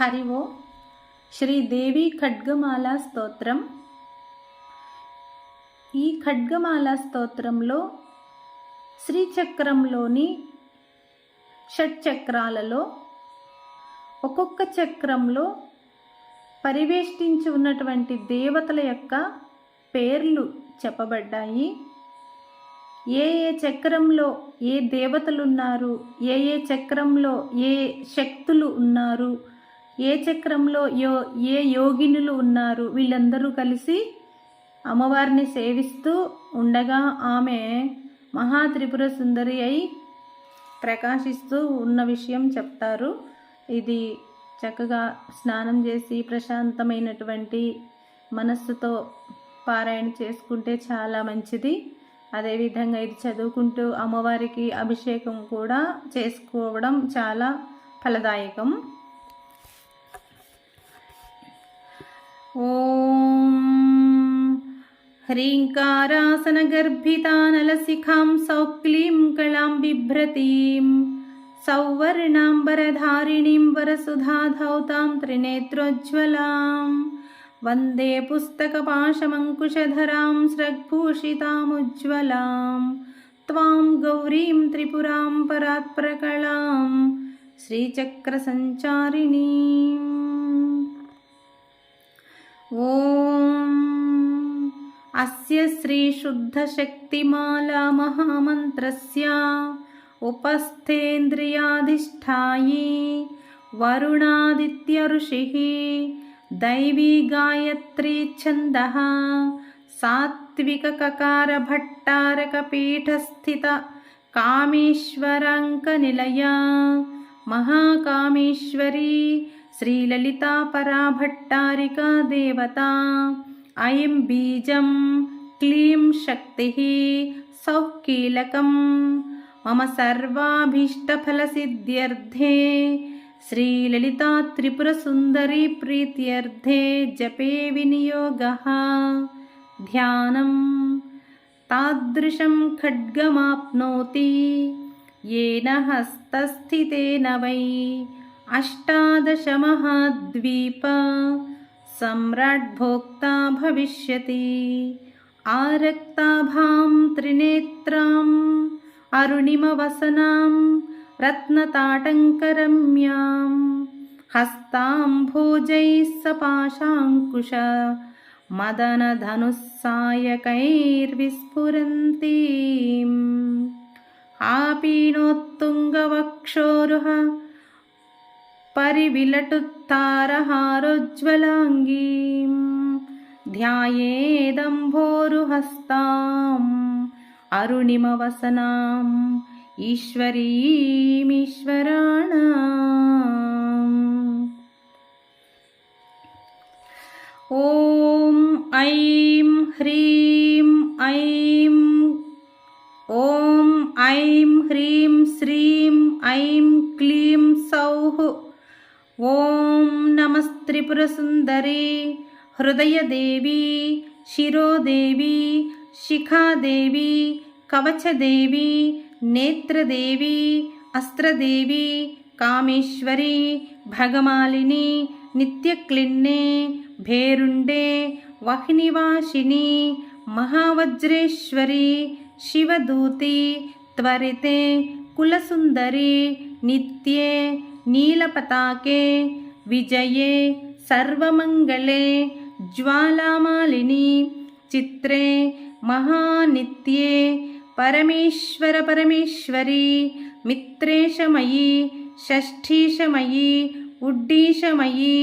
హరి ఓ శ్రీదేవి ఖడ్గమాల స్తోత్రం. ఈ ఖడ్గమాల స్తోత్రంలో శ్రీచక్రంలోని షట్చక్రాలలో ఒక్కొక్క చక్రంలో పరివేష్టించి ఉన్నటువంటి దేవతల యొక్క పేర్లు చెప్పబడ్డాయి. ఏ ఏ చక్రంలో ఏ దేవతలు ఉన్నారు ఏ ఏ చక్రంలో ఏ శక్తులు ఉన్నారు ఏ చక్రంలో యో ఏ యోగినులు ఉన్నారు? వీళ్ళందరూ కలిసి అమ్మవారిని సేవిస్తూ ఉండగా ఆమె మహా త్రిపుర సుందరి అయి ప్రకాశిస్తూ ఉన్న విషయం చెప్తారు. ఇది చక్కగా స్నానం చేసి ప్రశాంతమైనటువంటి మనస్సుతో పారాయణ చేసుకుంటే చాలా మంచిది. అదేవిధంగా ఇది చదువుకుంటూ అమ్మవారికి అభిషేకం కూడా చేసుకోవడం చాలా ఫలదాయకం. ॐ ह्रीङ्कारासनगर्भितानलसिखां सौक्लीं कलां बिभ्रतीं सौवर्णाम्बरधारिणीं वरसुधाधौतां त्रिनेत्रोज्ज्वलां वन्दे पुस्तकपाशमङ्कुशधरां स्रग्भूषितामुज्ज्वलां त्वां गौरीं त्रिपुरां परात्प्रकलां श्रीचक्रसञ्चारिणीम् ॐ। अस्य श्रीशुद्धशक्तिमाला महामन्त्रस्य उपस्थेन्द्रियाधिष्ठायी वरुणादित्यऋषिः दैवी गायत्री छन्दः सात्विकककारभट्टारकपीठस्थित कामेश्वराङ्कनिलया महाकामेश्वरी श्रीललितापराभट्टारिका देवता ऐं बीजं क्लीं शक्तिः सौः कीलकं मम सर्वाभीष्टफलसिद्ध्यर्थे श्रीललिता त्रिपुरसुन्दरी प्रीत्यर्थे जपे विनियोगः ध्यानं तादृशं खड्गमाप्नोति येन हस्तस्थितेन वै अष्टादशमहाद्वीप सम्राट्भोक्ता भविष्यति। आरक्ताभां त्रिनेत्राम् अरुणिमवसनां रत्नताटङ्करम्यां हस्तां भोजैः सपाशाङ्कुश मदनधनुस्सायकैर्विस्फुरन्तीम्। आपीनोत्तुङ्गवक्षोरुह परिविलटुत्तारहारोज्ज्वलाङ्गीं ध्यायेदम्भोरुहस्ताम् अरुणिमवसनाम् ईश्वरीमीश्वराणाम् ॐ ऐं ह्रीं ऐं ॐ ऐं ह्रीं श्रीं ऐं क्लीं सौः ఓం నమస్త్రిపురసుందరి హృదయదేవి శిరోదేవి శిఖాదేవి కవచదేవి నేత్రదేవి అస్త్రదేవి కామేశ్వరి భగమాలిని నిత్యక్లిన్నే భేరుండే వహ్నివాసిని మహావజ్రేశ్వరి శివదూతి త్వరితే కులసుందరి నిత్యే నీలపతాకే విజయే సర్వమంగళే జ్వాలామాలిని చిత్రే మహానిత్యే పరమేశ్వర పరమేశ్వరి మిత్రేశమయీ షష్ఠీశమయీ ఉడ్డీశమయీ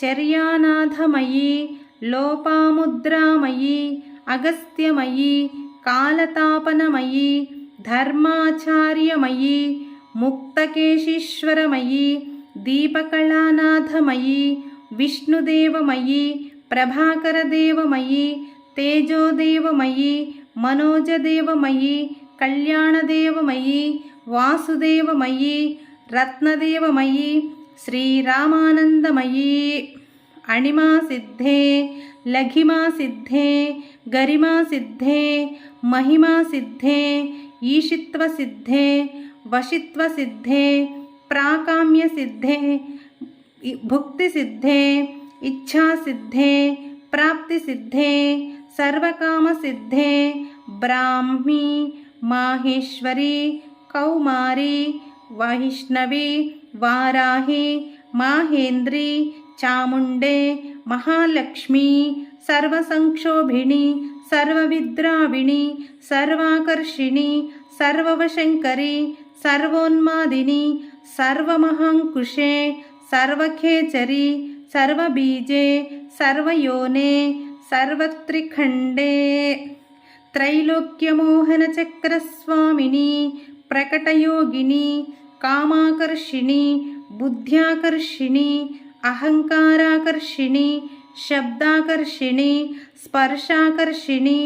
చర్యానాథమయీ లోపాముద్రామయీ అగస్త్యమయీ కాలతాపనమయీ ధర్మాచార్యమయీ ముక్తకేశీశ్వరమయీ దీపకళానాథమయీ విష్ణుదేవమయీ ప్రభాకరదేవమయీ తేజోదేవమయీ మనోజదేవమయీ కళ్యాణదేవమయీ వాసుదేవమయీ రత్నదేవమయీ శ్రీరామానందమయీ. అణిమా సిద్ధే లఘిమా సిద్ధే గరిమా సిద్ధే మహిమా సిద్ధే ఈషిత్వ సిద్ధే वशित्वसिद्धे, प्राकाम्यसिद्धे, भुक्तिसिद्धे, इच्छासिद्धे, प्राप्तिसिद्धे, सर्वकामसिद्धे, ब्राह्मी, माहेश्वरी, कौमारी, वैष्णवी, वाराही, माहेन्द्री चामुंडे महालक्ष्मी, सर्वसंक्षोभिणी, सर्वविद्राविणी, सर्वाकर्षिणी सर्वशंकरी సర్వోన్మాదిని సర్వమహంకుశే సర్వఖేచరి సర్వబీజే సర్వయోనే సర్వత్రిఖండే. త్రైలోక్యమోహనచక్రస్వామిని ప్రకటయోగిని కామాకర్షిణి బుద్ధ్యాకర్షిణి అహంకారాకర్షిణి శబ్దాకర్షిణి స్పర్శాకర్షిణి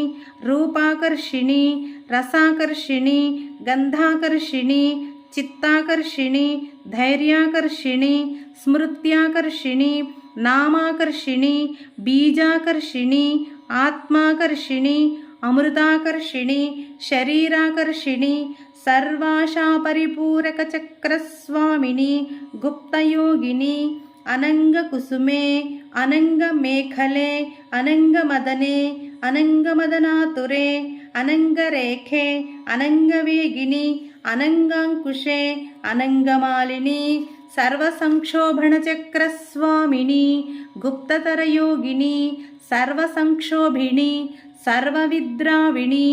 రూపాకర్షిణి ರಸಾಕರ್ಷಿಣಿ, ಗಂಧಾಕರ್ಷಿಣಿ, ಚಿತ್ತಾಕರ್ಷಿಣಿ, ಧೈರ್ಯಾಕರ್ಷಿಣಿ, ಸ್ಮೃತ್ಯಾಕರ್ಷಿಣಿ, ನಾಮಾಕರ್ಷಿಣಿ, ಬೀಜಾಕರ್ಷಿಣಿ, ಆತ್ಮಾಕರ್ಷಿಣಿ, ಅಮೃತಾಕರ್ಷಿಣಿ, ಶರೀರಾಕರ್ಷಿಣಿ ಸರ್ವಾಶಾ ಪರಿಪೂರಕಚಕ್ರಸ್ವಾಮಿನಿ ಗುಪ್ತಯೋಗಿನಿ, ಅನಂಗಕುಸುಮೆ, ಅನಂಗಮೇಖಲೆ, ಅನಂಗಮದನೆ, ಅನಂಗಮದನಾತುರೆ అనంగరేఖే అనంగవేగిని అనంగాంకుశే అనంగమాలిని సర్వసంక్షోభణచక్రస్వామిని గుప్తతరయోగిని సర్వసంక్షోభిణి సర్వవిద్రావిణి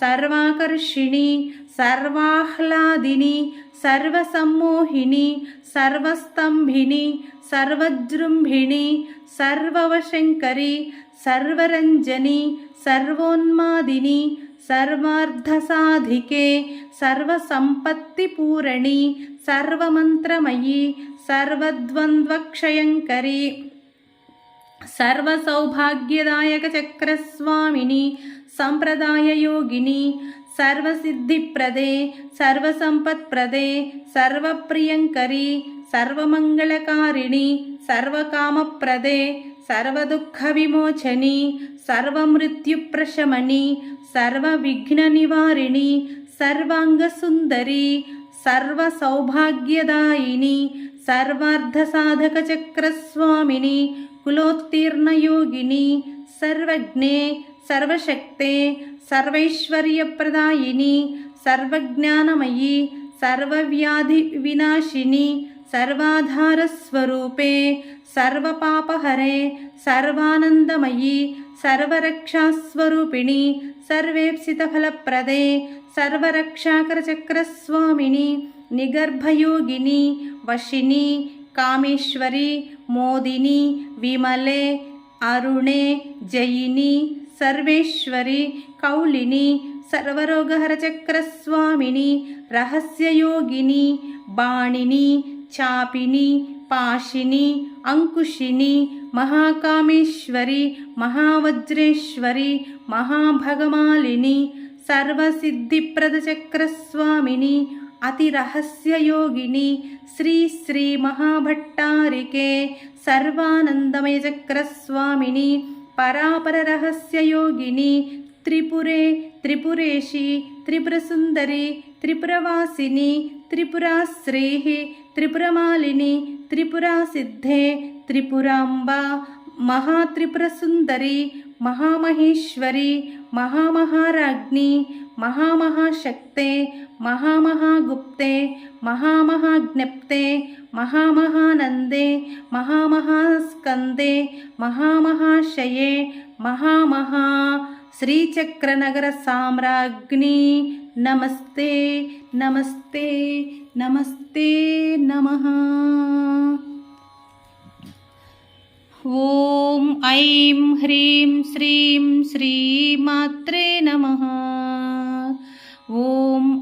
సర్వాకర్షిణి సర్వాహ్లాదిని సర్వసమ్మోహిని సర్వస్తంభిని సర్వజృంభిణి సర్వవశంకరి సర్వరంజని సర్వోన్మాదిని సర్వార్ధసాధికే సర్వసంపత్తిపూరణి సర్వమంత్రమయీ సర్వద్వంద్వక్షయంకరి సర్వసౌభాగ్యదాయక చక్రస్వామిని సర్వసిద్ధిప్రదే సర్వసంపత్ప్రదే సర్వప్రియంకరి సర్వమంగళకారిణి సర్వకామప్రదే సర్వదుఃఖవిమోచని సర్వమృత్యుప్రశమని సర్వవిఘ్ననివారిణి సర్వాంగసుందరి సర్వసౌభాగ్యదాయిని సర్వార్ధసాధకచక్రస్వామిని కులోత్తీర్ణయోగిని సర్వజ్ఞే సర్వశక్తే సర్వైశ్వర్యప్రదాయిని సర్వజ్ఞానమయీ సర్వవ్యాధి వినాశిని సర్వాధారస్వరూపే సర్వపాపహరే సర్వానందమయీ సర్వరక్షాస్వరూపిణి సర్వేప్సితఫలప్రదే సర్వరక్షాకరచక్రస్వామిని నిగర్భయోగిని వశిని కామేశ్వరి మోదిని విమలే అరుణే జయిని సర్వేశ్వరి కౌళిని సర్వరోగహరచక్రస్వామిని రహస్యయోగిని బాణిని చాపిని పాషిని అంకుశిని మహాకామేశ్వరి మహావజ్రేశ్వరి మహాభగమాలిని సర్వసిద్ధిప్రదచక్రస్వామిని అతిరహస్యయోగిని శ్రీ శ్రీ మహాభట్టారికే సర్వానందమయ పరాపరరహస్యయోగిని త్రిపురే త్రిపురేషి త్రిపురసుందరి త్రిపురవాసిని త్రిపురాశ్రీः త్రిపురమాలిని త్రిపురాసిద్ధే త్రిపురాంబ మహాత్రిపురసుందరి మహామహేశ్వరి మహామహారాజ్ఞి మహామహాశక్తే మహామహాగుప్తే మహామహాజ్ఞప్తే మహామహానందే మహామహాస్కందే మహామహాశయే మహామహా శ్రీచక్రనగర సామ్రాజ్ఞి నమస్తే నమస్తే నమస్తే నమ. ఓం ఐం హ్రీం శ్రీం శ్రీమాత్రే నమ.